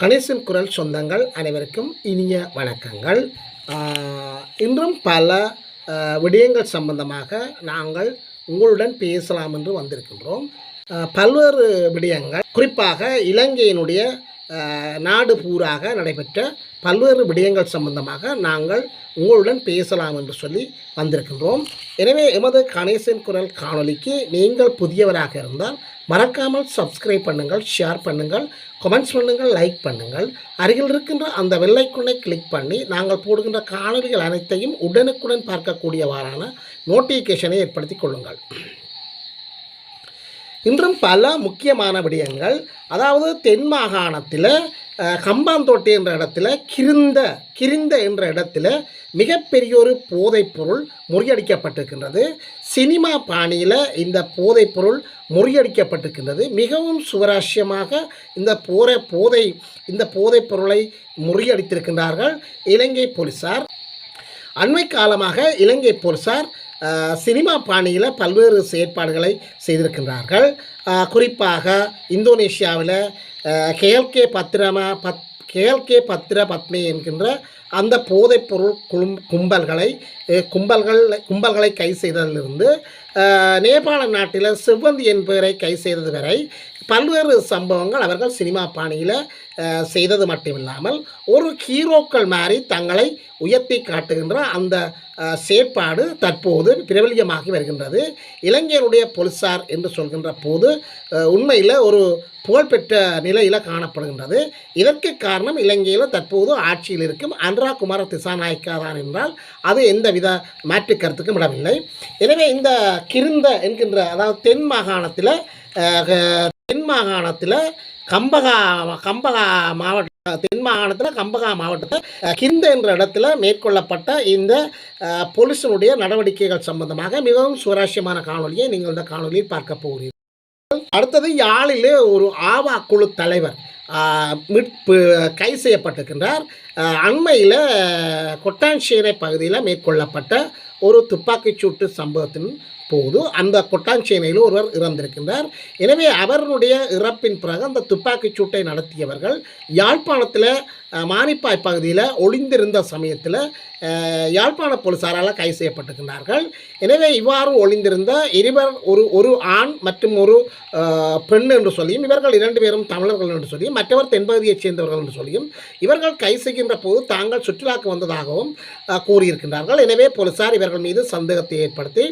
கணேசன் குரல் சொந்தங்கள் அனைவருக்கும் இனிய வணக்கங்கள். இன்றும் பல விடயங்கள் சம்பந்தமாக நாங்கள் உங்களுடன் பேசலாம் என்று வந்திருக்கின்றோம். பல்வேறு விடயங்கள். குறிப்பாக இலங்கையினுடைய நாடு பூராக நடைபெற்ற பல்வேறு விடயங்கள் சம்பந்தமாக நாங்கள் உங்களுடன் பேசலாம் என்று சொல்லி வந்திருக்கின்றோம். எனவே எமது கணேசன் குரல் காணொலிக்கு நீங்கள் புதியவராக இருந்தால் மறக்காமல் சப்ஸ்கிரைப் பண்ணுங்கள் ஷேர் பண்ணுங்கள் கமெண்ட்ஸ் பண்ணுங்கள் லைக் பண்ணுங்கள். அருகில் இருக்கின்ற அந்த வெள்ளைக்குண்ணை கிளிக் பண்ணி நாங்கள் போடுகின்ற காணொளிகள் அனைத்தையும் உடனுக்குடன் பார்க்கக்கூடியவாறான நோட்டிஃபிகேஷனை ஏற்படுத்தி கொள்ளுங்கள். இன்றும் பல முக்கியமான விடயங்கள். அதாவது தென் மாகாணத்தில் கம்பாந்தோட்டை என்ற இடத்துல கிருந்த கிருந்த என்ற இடத்துல மிகப்பெரிய ஒரு போதைப்பொருள் முறியடிக்கப்பட்டிருக்கின்றது. சினிமா பாணியில் இந்த போதைப்பொருள் முறியடிக்கப்பட்டிருக்கின்றது. மிகவும் சுவராசியமாக இந்த போரை போதை இந்த போதைப்பொருளை முறியடித்திருக்கின்றார்கள் இலங்கை போலீஸார் அண்மை காலமாக இலங்கை போலீசார் சினிமா பாணியில் பல்வேறு செயற்பாடுகளை செய்திருக்கின்றார்கள். குறிப்பாக இந்தோனேஷியாவில் கேஎல்கே பத்திரமா பத் கேஎல்கே பத்திர பத்மே என்கின்ற அந்த போதைப்பொருள் குழும் கும்பல்களை கும்பல்கள் கும்பல்களை கை செய்ததிலிருந்து நேபாள நாட்டில் செவ்வந்தி என்பவரை கை செய்தது வரை பல்வேறு சம்பவங்கள் அவர்கள் சினிமா பாணியில் செய்தது மட்டுமில்லாமல் ஒரு ஹீரோக்கள் மாதிரி தங்களை உயர்த்தி காட்டுகின்ற அந்த செயற்பாடு தற்போது பிரபலியமாகி வருகின்றது. இளைஞருடைய போலீசார் என்று சொல்கின்ற போது உண்மையில் ஒரு புகழ்பெற்ற நிலையில் காணப்படுகின்றது. இதற்கு காரணம் இலங்கையில் தற்போது ஆட்சியில் இருக்கும் அன்ரா குமார திசாநாயக்கா தான் என்றால் அது எந்தவித மாற்று கருத்துக்கும் இடமில்லை. எனவே இந்த கிருந்த என்கின்ற அதாவது தென் மாகாணத்தில் தென் மாகாணத்தில் கம்பகா கம்பகா மாவட்ட தென் மாகாணத்தில் கம்பகா மாவட்டத்தில் கிந்த என்ற இடத்துல மேற்கொள்ளப்பட்ட இந்த போலீஸினுடைய நடவடிக்கைகள் சம்பந்தமாக மிகவும் சுவாரஸ்யமான காணொலியை நீங்கள் இந்த காணொலியில் பார்க்க போகிறீர்கள். அடுத்தது யாழிலே ஒரு ஆவா குழு தலைவர் மீட்பு கை செய்யப்பட்டிருக்கின்றார். அண்மையில் கொட்டான்சீரை பகுதியில் மேற்கொள்ளப்பட்ட ஒரு துப்பாக்கிச் சூட்டு சம்பவத்தின் போது அந்த கொட்டாஞ்சேனையில் ஒருவர் இறந்திருக்கின்றார். எனவே அவருடைய இறப்பின் பிறகு அந்த துப்பாக்கிச் சூட்டை நடத்தியவர்கள் யாழ்ப்பாணத்தில் மானிப்பாய் பகுதியில் ஒளிந்திருந்த சமயத்தில் யாழ்ப்பாண போலீசாரால் கைது செய்யப்பட்டிருக்கிறார்கள் எனவே இவ்வாறு ஒளிந்திருந்த இருவர் ஒரு ஒரு ஆண் மற்றும் ஒரு பெண் என்று சொல்லியும் இவர்கள் இரண்டு பேரும் தமிழர்கள் என்று சொல்லியும் மற்றவர் தென்பகுதியைச் சேர்ந்தவர்கள் என்று சொல்லியும் இவர்கள் கை செய்கின்ற போது தாங்கள் சுற்றுலாக்கு வந்ததாகவும் கூறியிருக்கின்றார்கள். எனவே போலீசார் இவர்கள் மீது சந்தேகத்தை ஏற்படுத்தி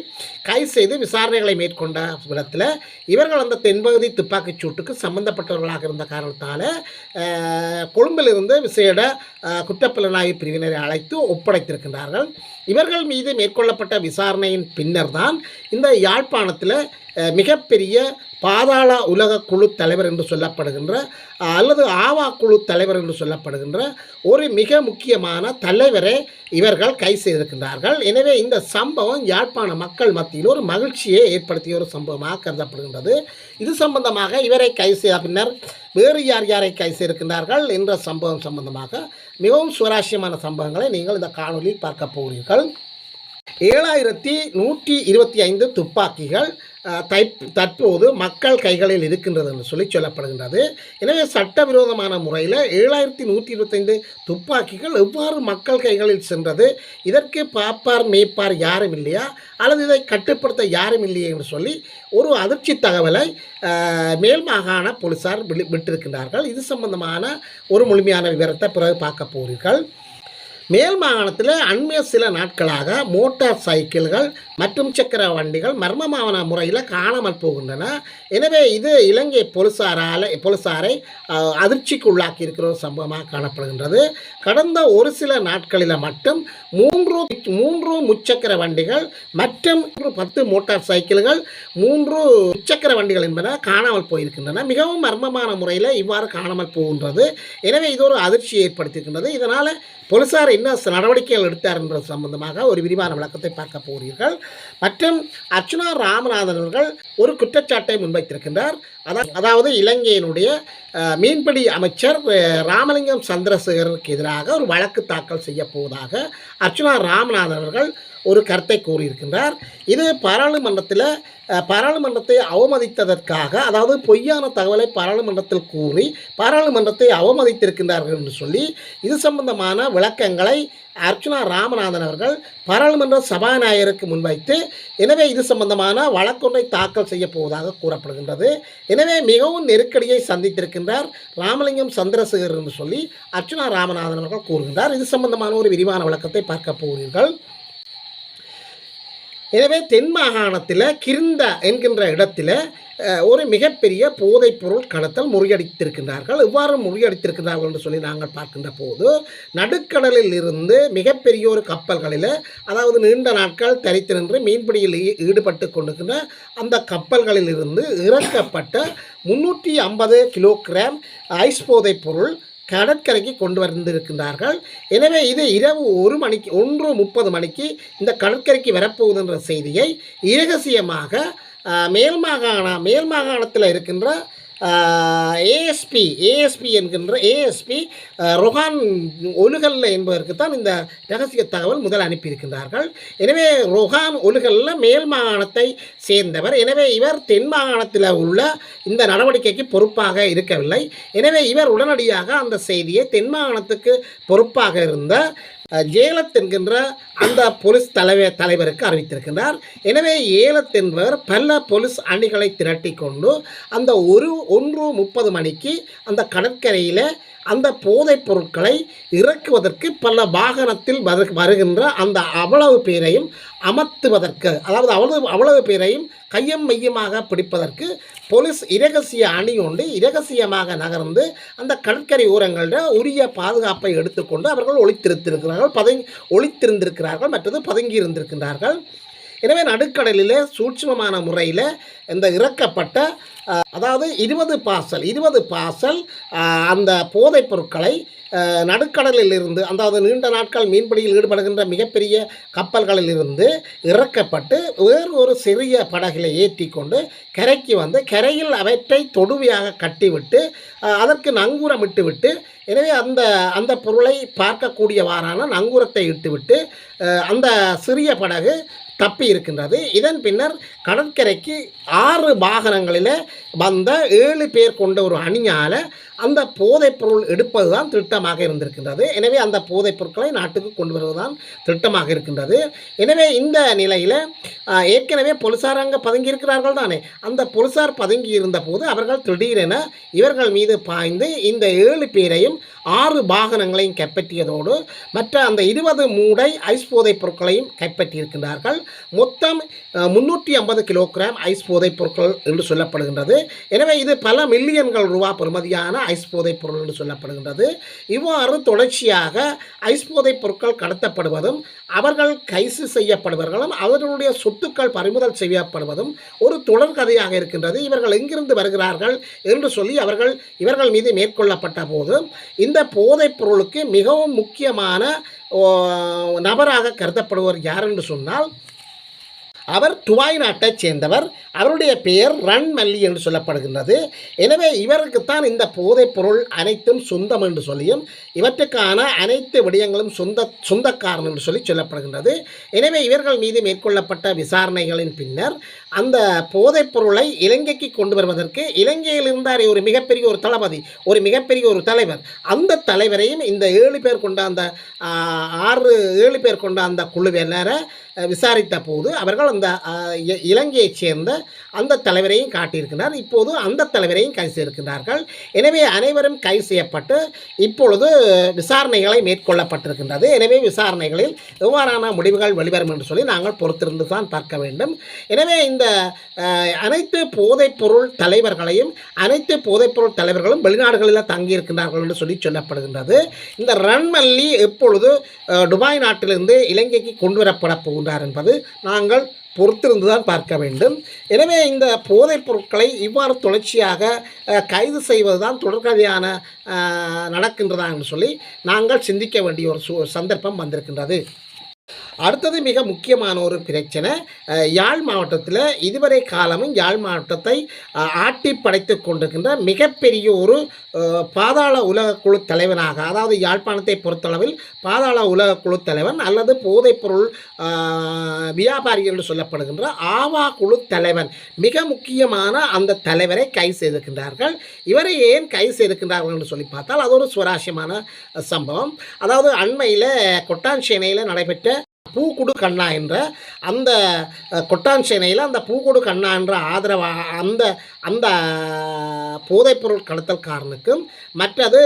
கைது செய்து விசாரணைகளை மேற்கொண்ட விடத்தில் இவர்கள் அந்த தென்பகுதி துப்பாக்கிச் சூட்டுக்கு சம்பந்தப்பட்டவர்களாக இருந்த காரணத்தால் கொழும்பிலிருந்து விசேட அஹ், குற்றப்புலனாய்வு பிரிவினரை அழைத்து ஒப்படைத்திருக்கின்றார்கள். இவர்கள் மீது மேற்கொள்ளப்பட்ட விசாரணையின் பின்னர் தான் இந்த யாழ்ப்பாணத்தில் மிகப்பெரிய பாதாள உலக குழு தலைவர் என்று சொல்லப்படுகின்ற அல்லது ஆவா குழு தலைவர் என்று சொல்லப்படுகின்ற ஒரு மிக முக்கியமான தலைவரை இவர்கள் கை செய்திருக்கின்றார்கள். எனவே இந்த சம்பவம் யாழ்ப்பாண மக்கள் மத்தியில் ஒரு மகிழ்ச்சியை ஏற்படுத்திய ஒரு சம்பவமாக கருதப்படுகின்றது. இது சம்பந்தமாக இவரை கை செய்த பின்னர் வேறு யார் யாரை கை செய்திருக்கின்றார்கள் என்ற சம்பவம் சம்பந்தமாக மிகவும் சுவாரஸ்யமான சம்பவங்களை நீங்கள் இந்த காணொலியில் பார்க்க போகிறீர்கள். ஏழாயிரத்தி நூற்றி இருபத்தி ஐந்து துப்பாக்கிகள் தை- தற்போது மக்கள் கைகளில் இருக்கின்றது என்று சொல்லி சொல்லப்படுகின்றது. எனவே சட்டவிரோதமான முறையில் ஏழாயிரத்தி நூற்றி இருபத்தைந்து துப்பாக்கிகள் எவ்வாறு மக்கள் கைகளில் சென்றது இதற்கு பாப்பார் மேய்ப்பார் யாரும் இல்லையா அல்லது இதை கட்டுப்படுத்த யாரும் இல்லையா என்று சொல்லி ஒரு அதிர்ச்சி தகவலை மேல் மாகாண போலீசார் விட்டிருக்கின்றார்கள். இது சம்பந்தமான ஒரு முழுமையான விவரத்தை பிறகு பார்க்க போகிறீர்கள். மேல் மாகாணத்தில் அண்மைய சில நாட்களாக மோட்டார் சைக்கிள்கள் மற்றும் சக்கர வண்டிகள் மர்மமான முறையில் காணாமல் போகின்றன. எனவே இது இலங்கை போலீசாரால் போலீசாரை அதிர்ச்சிக்குள்ளாக்கி அதிர்ச்சிக்கு உள்ளாக்கி இருக்கிற ஒரு சம்பவமாக காணப்படுகின்றது. கடந்த ஒரு சில நாட்களில் மட்டும் மூன்று மூன்று முச்சக்கர வண்டிகள் மற்றும் பத்து மோட்டார் சைக்கிள்கள் மூன்று முச்சக்கர வண்டிகள் என்பன காணாமல் போயிருக்கின்றன. மிகவும் மர்மமான முறையில் இவ்வாறு காணாமல் போகின்றது. எனவே இது ஒரு அதிர்ச்சியை ஏற்படுத்தியிருக்கின்றது. இதனால் போலீசார் என்ன நடவடிக்கைகள் எடுத்தார் என்பது சம்பந்தமாக ஒரு விரிவான விளக்கத்தை பார்க்க போகிறீர்கள். மற்றும் அர்ச்சுனா ராமநாதன் அவர்கள் ஒரு குற்றச்சாட்டை முன்வைத்திருக்கின்றார். அதாவது இலங்கையினுடைய அஹ், மீன்பிடி அமைச்சர் அஹ், ராமலிங்கம் சந்திரசேகருக்கு எதிராக ஒரு வழக்கு தாக்கல் செய்ய போவதாக அர்ச்சுனா ராமநாதன் அவர்கள் ஒரு கருத்தை கூறியிருக்கின்றார். இது பாராளுமன்றத்தில் பாராளுமன்றத்தை அவமதித்ததற்காக அதாவது பொய்யான தகவலை பாராளுமன்றத்தில் கூறி பாராளுமன்றத்தை அவமதித்திருக்கின்றார்கள் என்று சொல்லி இது சம்பந்தமான விளக்கங்களை அர்ச்சுனா ராமநாதன் அவர்கள் பாராளுமன்ற சபாநாயகருக்கு முன்வைத்து எனவே இது சம்பந்தமான வழக்கொன்றை தாக்கல் செய்ய போவதாக கூறப்படுகின்றது. எனவே மிகவும் நெருக்கடியை சந்தித்திருக்கின்றார் ராமலிங்கம் சந்திரசேகர் என்று சொல்லி அர்ச்சுனா ராமநாதன் அவர்கள் கூறுகின்றார். இது சம்பந்தமான ஒரு விரிவான விளக்கத்தை பார்க்க போகிறீர்கள். எனவே தென் மாகாணத்தில் கிருந்த என்கின்ற இடத்துல ஒரு மிகப்பெரிய போதைப்பொருள் கடத்தல் முறியடித்திருக்கின்றார்கள். இவ்வாறு முறியடித்திருக்கிறார்கள் என்று சொல்லி நாங்கள் பார்க்கின்ற போது நடுக்கடலில் இருந்து மிகப்பெரிய ஒரு கப்பல்களில் அதாவது நீண்ட நாட்கள் தரித்து நின்று மீன்பிடியில் ஈடுபட்டு கொண்டிருக்கின்ற அந்த கப்பல்களில் இருந்து இறக்கப்பட்ட முன்னூற்றி ஐம்பது கிலோகிராம் ஐஸ் போதைப்பொருள் கடற்கரைக்கு கொண்டு வந்திருக்கின்றார்கள். எனவே இது இரவு ஒரு மணிக்கு ஒன்று முப்பது மணிக்கு இந்த கடற்கரைக்கு வரப்போகுதுன்ற செய்தியை இரகசியமாக மேல் மாகாண மேல் மாகாணத்தில் இருக்கின்ற ஏஎஸ்பி ஏஎஸ்பி என்கின்ற ஏஎஸ்பி ரொஹான் ஒலுகல்ல என்பதற்கு தான் இந்த ரகசிய தகவல் முதல் அனுப்பியிருக்கின்றார்கள். எனவே ரொஹான் ஒலுகல்ல மேல் மாகாணத்தை சேர்ந்தவர். எனவே இவர் தென் மாகாணத்தில் உள்ள இந்த நடவடிக்கைக்கு பொறுப்பாக இருக்கவில்லை. எனவே இவர் உடனடியாக அந்த செய்தியை தென் மாகாணத்துக்கு பொறுப்பாக இருந்த அஹ், என்கின்ற அந்த போலீஸ் தலைவர் தலைவருக்கு அறிவித்திருக்கின்றார். எனவே ஏலத் என்பவர் பல போலீஸ் அணிகளை திரட்டி கொண்டு அந்த ஒரு ஒன்று முப்பது மணிக்கு அந்த கடற்கரையில் அந்த போதைப் பொருட்களை இறக்குவதற்கு பல வாகனத்தில் வரு வருகின்ற அந்த அவ்வளவு பேரையும் அமர்த்துவதற்கு அதாவது அவ்வளவு அவ்வளவு பேரையும் கையம் மையமாக பிடிப்பதற்கு போலீஸ் இரகசிய அணி கொண்டு இரகசியமாக நகர்ந்து அந்த கடற்கரை ஓரங்களில் உரிய பாதுகாப்பை எடுத்துக்கொண்டு அவர்கள் ஒளித்திருத்திருக்கிறார்கள் பதங்கி ஒழித்திருந்திருக்கிறார்கள் மற்றது பதுங்கி இருந்திருக்கின்றார்கள் எனவே நடுக்கடலில் சூட்சமமான முறையில் இந்த இறக்கப்பட்ட அதாவது இருபது பாசல் இருபது பாசல் அந்த போதைப் பொருட்களை நடுக்கடலில் இருந்து அதாவது நீண்ட நாட்கள் மீன்பிடியில் ஈடுபடுகின்ற மிகப்பெரிய கப்பல்களில் இருந்து இறக்கப்பட்டு வேறு ஒரு சிறிய படகில் ஏற்றி கொண்டு கரைக்கு வந்து கரையில் அவற்றை தொடுவையாக கட்டிவிட்டு அதற்கு நங்கூரமிட்டு விட்டு எனவே அந்த அந்த பொருளை பார்க்கக்கூடியவாறான நங்கூரத்தை இட்டுவிட்டு அந்த சிறிய படகு தப்பி இருக்கின்றது. இதன் பின்னர் கடற்கரைக்கு ஆறு வாகனங்களில் வந்த ஏழு பேர் கொண்ட ஒரு அணியால் அந்த போதைப்பொருள் எடுப்பது தான் திட்டமாக இருந்திருக்கின்றது. எனவே அந்த போதைப் பொருட்களை நாட்டுக்கு கொண்டு வருவதுதான் திட்டமாக இருக்கின்றது. எனவே இந்த நிலையில் ஏற்கனவே போலீசார் அங்கே பதுங்கி இருக்கிறார்கள் தானே. அந்த போலீசார் பதுங்கி இருந்தபோது அவர்கள் திடீரென இவர்கள் மீது பாய்ந்து இந்த ஏழு பேரையும் ஆறு வாகனங்களையும் கைப்பற்றியதோடு மற்ற அந்த இருபது மூடை ஐஸ் போதைப் பொருட்களையும் கைப்பற்றியிருக்கின்றார்கள். மொத்தம் முன்னூற்றி ஐம்பது கிலோகிராம் ஐஸ் போதைப் பொருட்கள் என்று சொல்லப்படுகின்றது. எனவே இது பல மில்லியன்கள் ரூபா பெறுமதியான ஐஸ் போதைப் பொருள் என்று சொல்லப்படுகின்றது. இவ்வாறு தொடர்ச்சியாக ஐஸ் போதைப் பொருட்கள் கடத்தப்படுவதும் அவர்கள் கைது செய்யப்படுவர்களும் அவர்களுடைய சொத்துக்கள் பறிமுதல் செய்யப்படுவதும் ஒரு தொடர்கதையாக இருக்கின்றது. இவர்கள் எங்கிருந்து வருகிறார்கள் என்று சொல்லி அவர்கள் இவர்கள் மீது மேற்கொள்ளப்பட்ட போது இந்த போதைப் பொருளுக்கு மிகவும் முக்கியமான ஓ, நபராக கருதப்படுவர் யார் என்று சொன்னால் அவர் துவாய் நாட்டைச் சேர்ந்தவர். அவருடைய பெயர் ரன் மல்லி என்று சொல்லப்படுகின்றது. எனவே இவருக்குத்தான் இந்த போதைப் பொருள் அனைத்தும் சொந்தம் என்று சொல்லியும் இவற்றுக்கான அனைத்து விடயங்களும் சொந்த சொந்தக்காரன் என்று சொல்லி சொல்லப்படுகின்றது. எனவே இவர்கள் மீது மேற்கொள்ளப்பட்ட விசாரணைகளின் பின்னர் அந்த போதைப் பொருளை இலங்கைக்கு கொண்டு வருவதற்கு இலங்கையில் இருந்தார் ஒரு மிகப்பெரிய ஒரு தளபதி ஒரு மிகப்பெரிய ஒரு தலைவர். அந்த தலைவரையும் இந்த ஏழு பேர் கொண்ட அந்த ஆறு ஏழு பேர் கொண்ட அந்த குழுவினரை விசாரித்த போது அவர்கள் அந்த இ- இலங்கையைச் சேர்ந்த அந்த தலைவரையும் காட்டியிருக்கிறார். இப்போது அந்த தலைவரையும் கைது செய்திருக்கிறார்கள். எனவே அனைவரும் கைது செய்யப்பட்டு இப்பொழுது விசாரணைகளை மேற்கொள்ளப்பட்டிருக்கின்றது. எனவே விசாரணைகளில் எவ்வாறான முடிவுகள் வெளிவரும் என்று சொல்லி நாங்கள் பொறுத்திருந்து தான் பார்க்க வேண்டும். எனவே இந்த இந்த அனைத்து போதைப்பொருள் தலைவர்களையும் அனைத்து போதைப்பொருள் தலைவர்களும் வெளிநாடுகளில் தங்கியிருக்கிறார்கள் என்று சொல்லி சொல்லப்படுகின்றது. இந்த ரன்மல்லி எப்பொழுது துபாய் நாட்டிலிருந்து இலங்கைக்கு கொண்டு வரப்பட போகின்றார் என்பது நாங்கள் பொறுத்திருந்து தான் பார்க்க வேண்டும். எனவே இந்த போதைப் பொருட்களை இவ்வாறு தொடர்ச்சியாக கைது கைது செய்வதுதான் தொடர்கதையான நடக்கின்றதா என்று சொல்லி நாங்கள் சிந்திக்க வேண்டிய ஒரு சந்தர்ப்பம் வந்திருக்கின்றது. அடுத்தது மிக முக்கியமான ஒரு பிரச்சனை யாழ் மாவட்டத்தில் இதுவரை காலமும் யாழ் மாவட்டத்தை ஆட்டி படைத்து கொண்டிருக்கின்ற மிகப்பெரிய ஒரு பாதாள உலக குழு தலைவனாக அதாவது யாழ்ப்பாணத்தை பொறுத்தளவில் பாதாள உலக குழு தலைவன் அல்லது போதைப்பொருள் வியாபாரி என்று சொல்லப்படுகின்ற ஆவா குழு தலைவன் மிக முக்கியமான அந்த தலைவரை கை செய்திருக்கின்றார்கள். இவரை ஏன் கை செய்திருக்கின்றார்கள் என்று சொல்லி பார்த்தால் அது ஒரு சுவாரஸ்யமான சம்பவம். அதாவது அண்மையில் கொட்டான்சேனையில் நடைபெற்ற பூக்குடு கண்ணா என்ற அந்த கொட்டான் சேனையில் அந்த பூக்குடு கண்ணா என்ற ஆதரவா அந்த அந்த போதைப்பொருள் கடத்தல்காரனுக்கும் மற்றது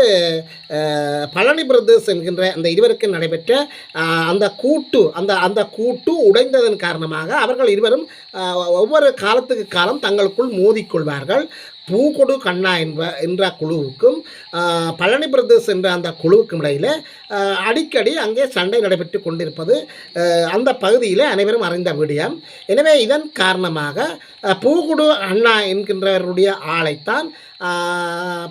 பழனி பிரதர்ஸ் என்கின்ற அந்த இருவருக்கும் நடைபெற்ற அந்த கூட்டு அந்த அந்த கூட்டு உடைந்ததன் காரணமாக அவர்கள் இருவரும் ஒவ்வொரு காலத்துக்கு காலம் தங்களுக்குள் மோதிக்கொள்வார்கள். பூக்கொடு கண்ணா என்ப என்ற குழுவுக்கும் பழனி பிரதர்ஸ் என்ற அந்த குழுவுக்கும் இடையில் அடிக்கடி அங்கே சண்டை நடைபெற்று கொண்டிருப்பது அந்த பகுதியில் அனைவரும் அறிந்த விடயம் எனவே இதன் காரணமாக பூகுடு அண்ணா என்கின்றவருடைய ஆளைத்தான்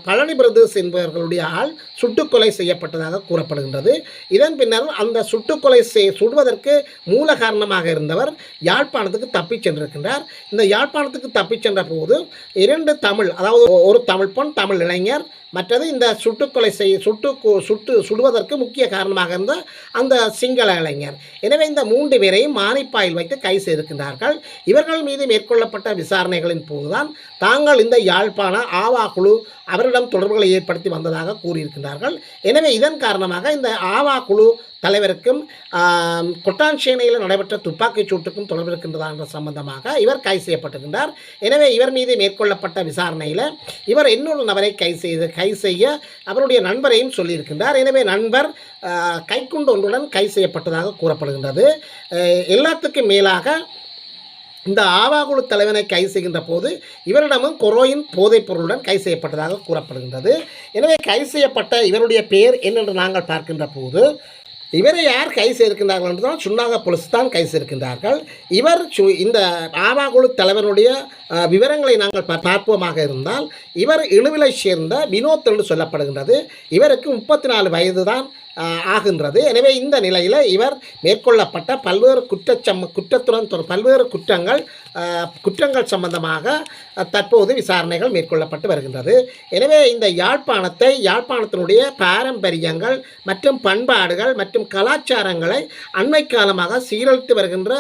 பழனி பிரதர்ஸ் என்பவர்களுடைய ஆள் சுட்டுக்கொலை செய்யப்பட்டதாக கூறப்படுகின்றது. இதன் பின்னர் அந்த சுட்டுக்கொலை செய் சுடுவதற்கு மூல காரணமாக இருந்தவர் யாழ்ப்பாணத்துக்கு தப்பிச் சென்றிருக்கின்றார். இந்த யாழ்ப்பாணத்துக்கு தப்பிச் சென்ற போது இரண்டு தமிழ் அதாவது ஒரு தமிழ் பெண் தமிழ் இளைஞர். மற்றது இந்த சுட்டுக்கொலை செய் சுட்டு சுட்டு சுடுவதற்கு முக்கிய காரணமாக இருந்த அந்த சிங்கள இளைஞர். எனவே இந்த மூன்று பேரையும் மானிப்பாயில் வைத்து கை செய்திருக்கின்றார்கள். இவர்கள் மீது மேற்கொள்ளப்பட்ட விசாரணைகளின் போதுதான் தாங்கள் இந்த யாழ்ப்பாண ஆவா குழு அவரிடம் தொடர்புகளை ஏற்படுத்தி வந்ததாக கூறியிருக்கின்றார்கள். எனவே இதன் காரணமாக இந்த ஆவா குழு தலைவருக்கும் ஆம், கொட்டான்சேனையில் நடைபெற்ற துப்பாக்கிச் சூட்டுக்கும் தொடர்பு இருக்கின்றதா என்ற சம்பந்தமாக இவர் கைது செய்யப்பட்டிருக்கின்றார். எனவே இவர் மீது மேற்கொள்ளப்பட்ட விசாரணையில் இவர் இன்னொரு நபரை கைது செய்து கைது செய்ய அவருடைய நண்பரையும் சொல்லியிருக்கின்றார். எனவே நண்பர் கைக்குண்டு ஒன்றுடன் கைது செய்யப்பட்டதாக கூறப்படுகின்றது. எல்லாத்துக்கும் மேலாக இந்த ஆவாகுழு தலைவனை கைது செய்கின்ற போது இவரிடமும் கொரோயின் போதைப் பொருளுடன் கைது செய்யப்பட்டதாக கூறப்படுகின்றது. எனவே கைது செய்யப்பட்ட இவருடைய பெயர் என்னென்று நாங்கள் பார்க்கின்ற போது இவரை யார் கை செய்திருக்கின்றார்கள் என்றால் தான் சுன்னாக போலீஸ் தான் கை செய்திருக்கின்றார்கள் இவர் சு- இந்த ஆவாகுழு தலைவனுடைய தலைவருடைய விவரங்களை நாங்கள் பார்ப்போமாக இருந்தால் இவர் இழுவிலை சேர்ந்த வினோத் என்று சொல்லப்படுகின்றது. இவருக்கு முப்பத்தி நாலு வயது தான் ஆகின்றது. எனவே இந்த நிலையில் இவர் மேற்கொள்ளப்பட்ட பல்வேறு குற்றச்சம் குற்றத்துடன் பல்வேறு குற்றங்கள் குற்றங்கள் சம்பந்தமாக தற்போது விசாரணைகள் மேற்கொள்ளப்பட்டு வருகின்றது. எனவே இந்த யாழ்ப்பாணத்தை யாழ்ப்பாணத்தினுடைய பாரம்பரியங்கள் மற்றும் பண்பாடுகள் மற்றும் கலாச்சாரங்களை அண்மை காலமாக சீரழித்து வருகின்ற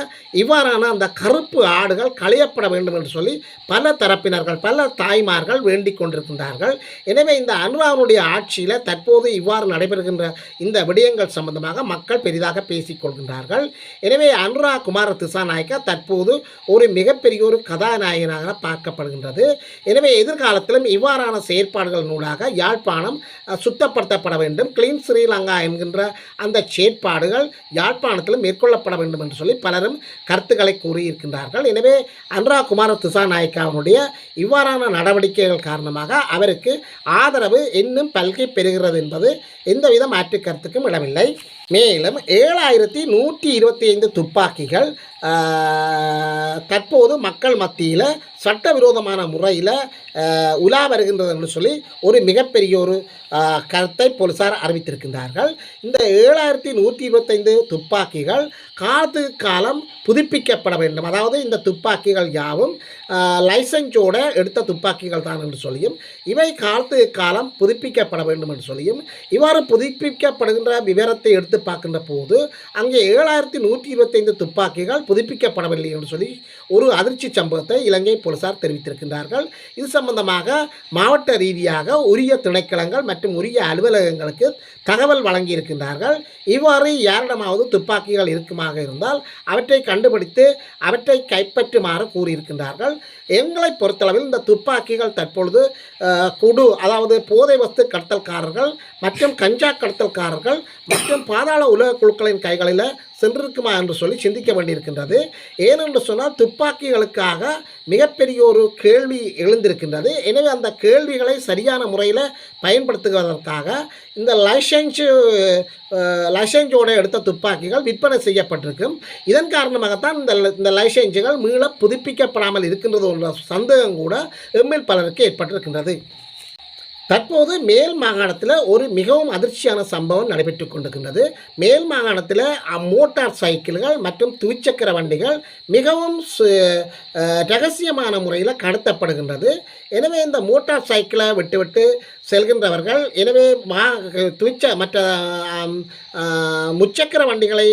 இவ்வாறான அந்த கருப்பு ஆடுகள் களையப்பட வேண்டும் என்று சொல்லி பல தரப்பினர்கள் பல தாய்மார்கள் வேண்டிக் கொண்டிருக்கின்றார்கள். எனவே இந்த அனுராவனுடைய ஆட்சியில் தற்போது இவ்வாறு நடைபெறுகின்ற இந்த விடயங்கள் சம்பந்தமாக மக்கள் பெரிதாக பேசிக்கொள்கின்றார்கள். எனவே அனுரா குமார திசாநாயக்கா தற்போது ஒரு மிகப்பெரிய ஒரு கதாநாயகனாக பார்க்கப்படுகின்றது. எனவே எதிர்காலத்திலும் இவ்வாறான செயற்பாடுகள் நூலாக யாழ்ப்பாணம் சுத்தப்படுத்தப்பட வேண்டும். கிளீன் ஸ்ரீலங்கா என்கின்ற அந்த செயற்பாடுகள் யாழ்ப்பாணத்திலும் மேற்கொள்ளப்பட வேண்டும் என்று சொல்லி பலரும் கருத்துக்களை கூறியிருக்கின்றார்கள். எனவே அனுரா குமார திசாநாயக்காவினுடைய இவ்வாறான நடவடிக்கைகள் காரணமாக அவருக்கு ஆதரவு இன்னும் பல்கி பெறுகிறது என்பது எந்தவித மாற்று கருத்துக்கும் இடமில்லை. மேலும் ஏழாயிரத்தி நூற்றி இருபத்தி ஐந்து துப்பாக்கிகள் தற்போது மக்கள் மத்தியில் சட்டவிரோதமான முறையில் உலா வருகின்றது என்று சொல்லி ஒரு மிகப்பெரிய ஒரு கருத்தை போலீசார் அறிவித்திருக்கின்றார்கள். இந்த ஏழாயிரத்தி நூற்றி இருபத்தைந்து துப்பாக்கிகள் காலத்துக்கு காலம் புதுப்பிக்கப்பட வேண்டும். அதாவது இந்த துப்பாக்கிகள் யாவும் லைசன்ஸோடு எடுத்த துப்பாக்கிகள் தான் என்று சொல்லியும் இவை காலத்துக்கு காலம் புதுப்பிக்கப்பட வேண்டும் என்று சொல்லியும் இவ்வாறு புதுப்பிக்கப்படுகின்ற விவரத்தை எடுத்து பார்க்கின்ற போது அங்கே ஏழாயிரத்தி நூற்றி இருபத்தைந்து துப்பாக்கிகள் புதுப்பிக்கப்படவில்லை என்று சொல்லி ஒரு அதிர்ச்சி சம்பவத்தை இலங்கை போலீசார் தெரிவித்திருக்கின்றார்கள். இது சம்பந்தமாக மாவட்ட ரீதியாக உரிய திணைக்களங்கள் மற்றும் உரிய அலுவலகங்களுக்கு தகவல் வழங்கியிருக்கின்றார்கள். இவ்வாறு யாரிடமாவது துப்பாக்கிகள் இருக்குமாக இருந்தால் அவற்றை கண்டுபிடித்து அவற்றை கைப்பற்றுமாறு கூறியிருக்கின்றார்கள். எங்களை பொறுத்தளவில் இந்த துப்பாக்கிகள் தற்பொழுது குடு அதாவது போதை வஸ்து கடத்தல்காரர்கள் மற்றும் கஞ்சா கடத்தல்காரர்கள் மற்றும் பாதாள உலக குழுக்களின் கைகளில் சென்றிருக்குமா என்று சொல்லி சிந்திக்க வேண்டியிருக்கின்றது. ஏனென்று சொன்னால் துப்பாக்கிகளுக்காக மிகப்பெரிய ஒரு கேள்வி எழுந்திருக்கின்றது. எனவே அந்த கேள்விகளை சரியான முறையில் பயன்படுத்துவதற்காக இந்த லைசன்ஸு லைசன்ஸோடு எடுத்த துப்பாக்கிகள் விற்பனை செய்யப்பட்டிருக்கும் இதன் காரணமாகத்தான் இந்த இந்த லைசன்ஸுகள் மீள புதுப்பிக்கப்படாமல் இருக்கின்றது என்ற சந்தேகம் கூட எம்மில் பலருக்கு ஏற்பட்டிருக்கின்றது. தற்போது மேல் மாகாணத்தில் ஒரு மிகவும் அதிர்ச்சியான சம்பவம் நடைபெற்று கொண்டிருக்கின்றது. மேல் மாகாணத்தில் மோட்டார் சைக்கிள்கள் மற்றும் துவிச்சக்கர வண்டிகள் மிகவும் சு- ரகசியமான முறையில் கடத்தப்படுகின்றது. எனவே இந்த மோட்டார் சைக்கிளை விட்டுவிட்டு செல்கின்றவர்கள் எனவே மா துவிச்ச மற்ற முச்சக்கர வண்டிகளை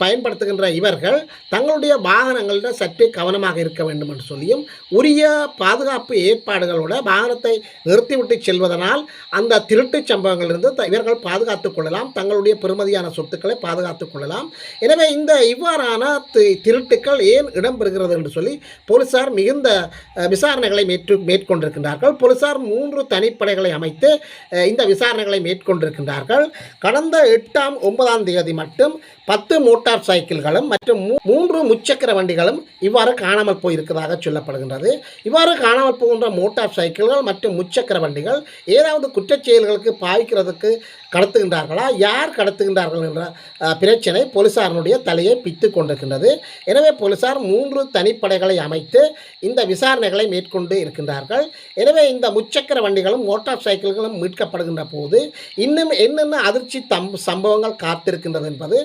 பயன்படுத்துகின்ற இவர்கள் தங்களுடைய வாகனங்களில் சற்று கவனமாக இருக்க வேண்டும் என்று சொல்லியும் உரிய பாதுகாப்பு ஏற்பாடுகளோட வாகனத்தை நிறுத்திவிட்டு செல்வதனால் அந்த திருட்டு சம்பவங்களிலிருந்து த- இவர்கள் பாதுகாத்துக் கொள்ளலாம் தங்களுடைய பெருமதியான சொத்துக்களை பாதுகாத்துக் கொள்ளலாம். எனவே இந்த இவ்வாறான தி- திருட்டுக்கள் ஏன் இடம்பெறுகிறது என்று சொல்லி போலீசார் மிகுந்த விசாரணைகளை மேற்று மேற்கொண்டிருக்கின்றார்கள். போலீசார் மூன்று தனிப்படைகளை அமைத்து இந்த விசாரணைகளை மேற்கொண்டிருக்கின்றார்கள். கடந்த எட்டாம் ஒன்பதாம் தேதி மட்டும் பத்து மோட்டார் மோட்டார் சைக்கிள்களும் மற்றும் மூன்று முச்சக்கர வண்டிகளும் இவ்வாறு காணாமல் போயிருக்கிறதாக சொல்லப்படுகின்றது. இவ்வாறு காணாமல் போகின்ற மோட்டார் சைக்கிள்கள் மற்றும் முச்சக்கர வண்டிகள் ஏதாவது குற்றச் செயல்களுக்கு பாய்க்கிறதுக்கு கடத்துகின்றார்களா? யார் கடத்துகின்றார்கள் என்ற பிரச்சனை போலீசாரினுடைய தலையை பித்து கொண்டிருக்கின்றது. எனவே போலீசார் மூன்று தனிப்படைகளை அமைத்து இந்த விசாரணைகளை மேற்கொண்டு இருக்கின்றார்கள். எனவே இந்த முச்சக்கர வண்டிகளும் மோட்டார் சைக்கிள்களும் மீட்கப்படுகின்ற போது இன்னும் என்னென்ன அதிர்ச்சி தம் சம்பவங்கள் காத்திருக்கின்றது என்பது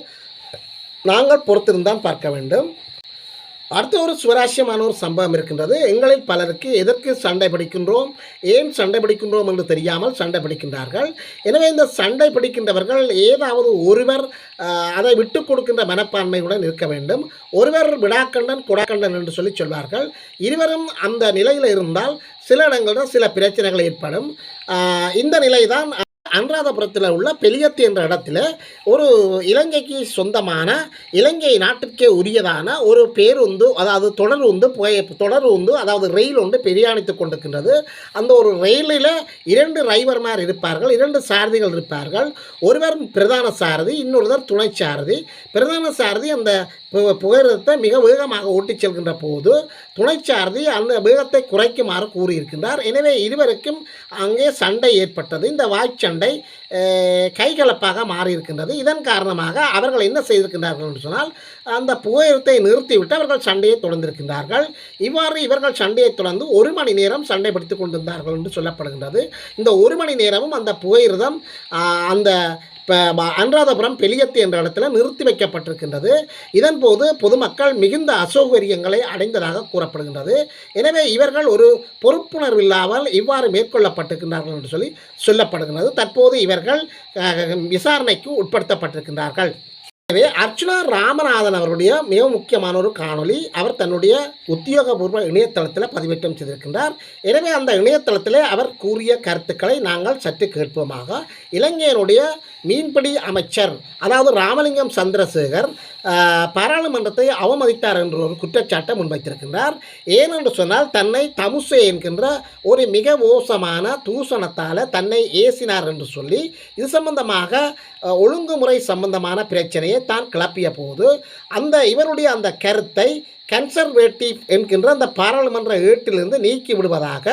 நாங்கள் பொறுத்திருந்தான் பார்க்க வேண்டும். அடுத்த ஒரு சுவராசியமான ஒரு சம்பவம் இருக்கின்றது. எங்களில் பலருக்கு எதற்கு சண்டை பிடிக்கின்றோம்? ஏன் சண்டை பிடிக்கின்றோம் என்று தெரியாமல் சண்டை பிடிக்கின்றார்கள். எனவே இந்த சண்டை பிடிக்கின்றவர்கள் ஏதாவது ஒருவர் அதை விட்டு கொடுக்கின்ற மனப்பான்மையுடன் இருக்க வேண்டும். ஒருவர் விடாக்கண்டன் குடாக்கண்டன் என்று சொல்லி சொல்வார்கள். இருவரும் அந்த நிலையில் இருந்தால் சில இடங்களில் சில பிரச்சனைகள் ஏற்படும். இந்த நிலை தான் அனுராதபுரத்தில் உள்ள பெலியத்து என்ற இடத்துல ஒரு இலங்கைக்கு சொந்தமான இலங்கை நாட்டிற்கே உரியதான ஒரு பேருந்து அதாவது தொடர் உந்து புகை தொடர் உந்து அதாவது ரயில் ஒன்று பிரயாணித்துக் கொண்டிருக்கின்றது. அந்த ஒரு ரயிலில் இரண்டு டிரைவர்மார் இருப்பார்கள் இரண்டு சாரதிகள் இருப்பார்கள். ஒருவர் பிரதான சாரதி இன்னொருவர் துணை சாரதி. பிரதான சாரதி அந்த புகையிரதத்தை மிக வேகமாக ஓட்டிச் செல்கின்ற போது துணைச்சாரதி அந்த வேகத்தை குறைக்குமாறு கூறியிருக்கின்றார். எனவே இருவருக்கும் அங்கே சண்டை ஏற்பட்டது. இந்த வாய்ச்சண்டை கைகலப்பாக மாறியிருக்கின்றது. இதன் காரணமாக அவர்கள் என்ன செய்திருக்கின்றார்கள் என்று சொன்னால் அந்த புகையிரத்தை நிறுத்திவிட்டு அவர்கள் சண்டையை தொடர்ந்திருக்கின்றார்கள். இவ்வாறு இவர்கள் சண்டையை தொடர்ந்து ஒரு மணி நேரம் சண்டை பிடித்து கொண்டிருந்தார்கள் என்று சொல்லப்படுகின்றது. இந்த ஒரு மணி நேரமும் அந்த புகையிரதம் அந்த இப்போ அனுராதபுரம் பெலியத்து என்ற இடத்துல நிறுத்தி வைக்கப்பட்டிருக்கின்றது. இதன் போது பொதுமக்கள் மிகுந்த அசௌகரியங்களை அடைந்ததாக கூறப்படுகின்றது. எனவே இவர்கள் ஒரு பொறுப்புணர்வு இல்லாமல் இவ்வாறு மேற்கொள்ளப்பட்டிருக்கின்றார்கள் என்று சொல்லி சொல்லப்படுகின்றது. தற்போது இவர்கள் விசாரணைக்கு உட்படுத்தப்பட்டிருக்கின்றார்கள். எனவே அர்ச்சுனா ராமநாதன் அவருடைய மிக முக்கியமான ஒரு காணொளி. அவர் தன்னுடைய உத்தியோகபூர்வ இணையதளத்தில் பதிவேற்றம் செய்திருக்கின்றார். எனவே அந்த இணையதளத்தில் அவர் கூறிய கருத்துக்களை நாங்கள் சற்று கேட்போமாக. இலங்கையினுடைய மீன்பிடி அமைச்சர் அதாவது ராமலிங்கம் சந்திரசேகர் பாராளுமன்றத்தை அவமதித்தார் என்ற ஒரு குற்றச்சாட்டை முன்வைத்திருக்கின்றார். ஏனென்று சொன்னால் தன்னை தமுசே என்கின்ற ஒரு மிக மோசமான தூசணத்தால் தன்னை ஏசினார் என்று சொல்லி இது சம்பந்தமாக ஒழுங்குமுறை சம்பந்தமான பிரச்சனையை தான் கிளப்பிய போது அந்த இவருடைய அந்த கருத்தை கன்சர்வேட்டிவ் என்கின்ற அந்த பாராளுமன்ற ஏட்டிலிருந்து நீக்கி விடுவதாக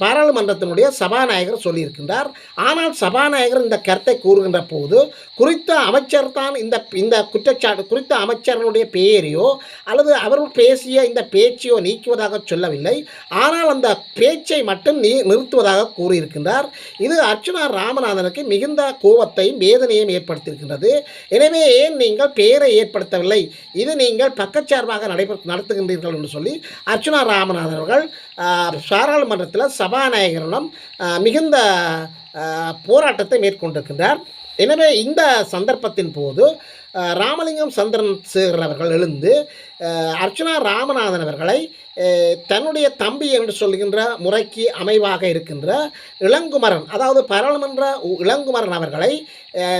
பாராளுமன்றத்தினுடைய சபாநாயகர் சொல்லியிருக்கின்றார். ஆனால் சபாநாயகர் இந்த கருத்தை கூறுகின்ற போது குறித்த அமைச்சர் தான் இந்த இந்த குற்றச்சாட்டு குறித்த அமைச்சரனுடைய பெயரையோ அல்லது அவர் பேசிய இந்த பேச்சையோ நீக்குவதாக சொல்லவில்லை. ஆனால் அந்த பேச்சை மட்டும் நீ நிறுத்துவதாக கூறியிருக்கின்றார். இது அர்ச்சுனா ராமநாதனுக்கு மிகுந்த கோபத்தையும் வேதனையும் ஏற்படுத்தியிருக்கின்றது. எனவே ஏன் நீங்கள் பெயரை ஏற்படுத்தவில்லை? இது நீங்கள் பக்கச்சார்பாக நடைபெற நடத்துகின்றீர்கள் என்று சொல்லி அர்ச்சுனா ராமநாதன் அவர்கள் பாராளுமன்றத்தில் சபாநாயகரிடம் மிகுந்த போராட்டத்தை மேற்கொண்டிருக்கின்றார். எனவே இந்த சந்தர்ப்பத்தின் போது ராமலிங்கம் சந்திரன் சேகர் அவர்கள் எழுந்து அர்ச்சனா ராமநாதன் அவர்களை தன்னுடைய தம்பி என்று சொல்கின்ற முறைக்கு அமைவாக இருக்கின்ற இளங்குமரன் அதாவது பாராளுமன்ற இளங்குமரன் அவர்களை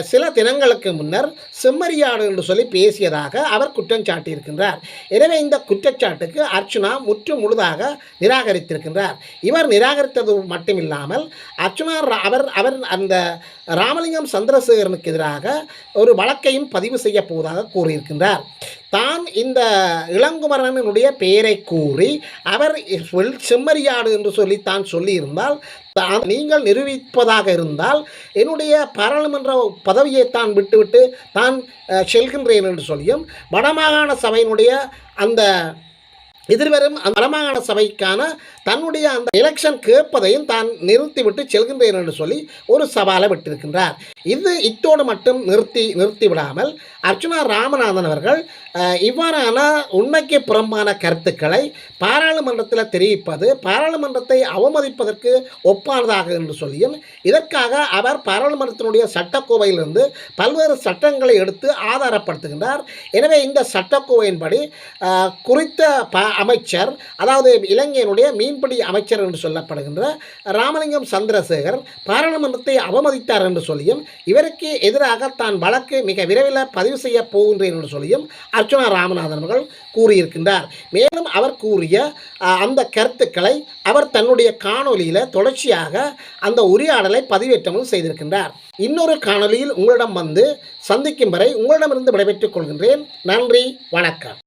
சில தினங்களுக்கு முன்னர் செம்மறியாடு என்று சொல்லி பேசியதாக அவர் குற்றம் சாட்டியிருக்கின்றார். எனவே இந்த குற்றச்சாட்டுக்கு அர்ச்சுனா முற்று முழுதாக நிராகரித்திருக்கின்றார். இவர் நிராகரித்தது மட்டுமில்லாமல் அர்ச்சுனா ரா- அவர் அவர் அந்த ராமலிங்கம் சந்திரசேகரனுக்கு எதிராக ஒரு வழக்கையும் பதிவு செய்ய போவதாக கூறியிருக்கின்றார். தான் இந்த இளங்குமரனுடைய பெயரை கூறி அவர் செம்மறியாடு என்று சொல்லி தான் சொல்லியிருந்தால் தான் நீங்கள் நிரூபிப்பதாக இருந்தால் என்னுடைய பாராளுமன்ற பதவியை தான் விட்டுவிட்டு தான் செல்கின்றேன் என்று சொல்லியும் வடமாகாண சபையினுடைய அந்த எதிர்வரும் அந்த வடமாகாண சபைக்கான தன்னுடைய அந்த எலெக்ஷன் கேட்பதையும் தான் நிறுத்திவிட்டு செல்கின்றேன் என்று சொல்லி ஒரு சவாலை விட்டிருக்கின்றார். இது இத்தோடு மட்டும் நிறுத்தி நிறுத்தி விடாமல் அர்ச்சுனா ராமநாதன் அவர்கள் இவ்வாறான உண்மைக்கு புறம்பான கருத்துக்களை பாராளுமன்றத்தில் தெரிவிப்பது பாராளுமன்றத்தை அவமதிப்பதற்கு ஒப்பானதாக என்று சொல்லியும் இதற்காக அவர் பாராளுமன்றத்தினுடைய சட்டக்கோவையிலிருந்து பல்வேறு சட்டங்களை எடுத்து ஆதாரப்படுத்துகின்றார். எனவே இந்த சட்டக்கோவையின்படி குறித்த ப அமைச்சர் அதாவது இலங்கையினுடைய மீன்பிடி அமைச்சர் என்று சொல்லப்படுகின்ற ராமலிங்கம் சந்திரசேகர் பாராளுமன்றத்தை அவமதித்தார் என்று சொல்லியும் இவருக்கு எதிராக தான் வழக்கு மிக விரைவில் பதிவு செய்ய போகின்றேன் என்று சொல்லியும் அர்ச்சனா ராமநாதன் அவர்கள் கூறியிருக்கின்றார். மேலும் அவர் கூறிய அஹ், அந்த கருத்துக்களை அவர் தன்னுடைய காணொலியில் தொடர்ச்சியாக அந்த உரையாடலை பதிவேற்றமும் செய்திருக்கின்றார். இன்னொரு காணொலியில் உங்களிடம் வந்து சந்திக்கும் வரை உங்களிடமிருந்து விடைபெற்றுக் கொள்கின்றேன். நன்றி வணக்கம்.